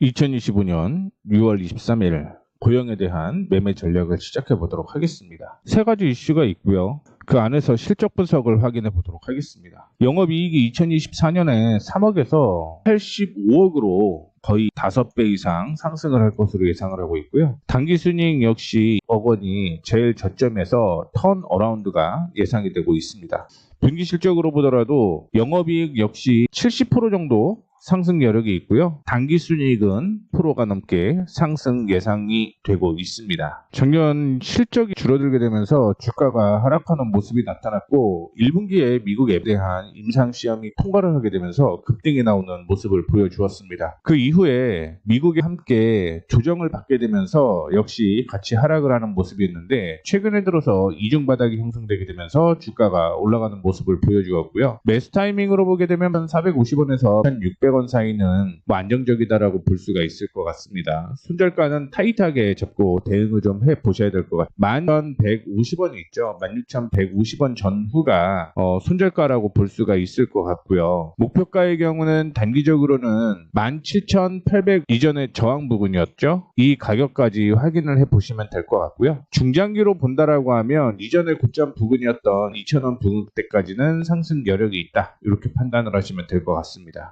2025년 6월 23일 고용에 대한 매매 전략을 시작해 보도록 하겠습니다. 세 가지 이슈가 있고요. 그 안에서 실적 분석을 확인해 보도록 하겠습니다. 영업이익이 2024년에 3억에서 85억으로 거의 5배 이상 상승을 할 것으로 예상을 하고 있고요. 단기순이익 역시 억 원이 제일 저점에서 턴 어라운드가 예상이 되고 있습니다. 분기 실적으로 보더라도 영업이익 역시 70% 정도 상승 여력이 있고요. 단기 순이익은 프로가 넘게 상승 예상이 되고 있습니다. 작년 실적이 줄어들게 되면서 주가가 하락하는 모습이 나타났고 1분기에 미국에 대한 임상 시험이 통과를 하게 되면서 급등이 나오는 모습을 보여주었습니다. 그 이후에 미국이 함께 조정을 받게 되면서 역시 같이 하락을 하는 모습이 있는데 최근에 들어서 이중 바닥이 형성되게 되면서 주가가 올라가는 모습을 보여주었고요. 매수 타이밍으로 보게 되면 1,450원에서 1,600원 사이는 뭐 안정적이다라고 볼 수가 있을 것 같습니다. 손절가는 타이트하게 잡고 대응을 좀 해 보셔야 될 것 같아요. 11,150원이 있죠. 16,150원 전후가 어, 손절가라고 볼 수가 있을 것 같고요. 목표가의 경우는 단기적으로는 17,800 이전의 저항 부분이었죠. 이 가격까지 확인을 해 보시면 될 것 같고요. 중장기로 본다라고 하면 이전의 고점 부근이었던 2,000원 부근대까지는 상승 여력이 있다. 이렇게 판단을 하시면 될 것 같습니다.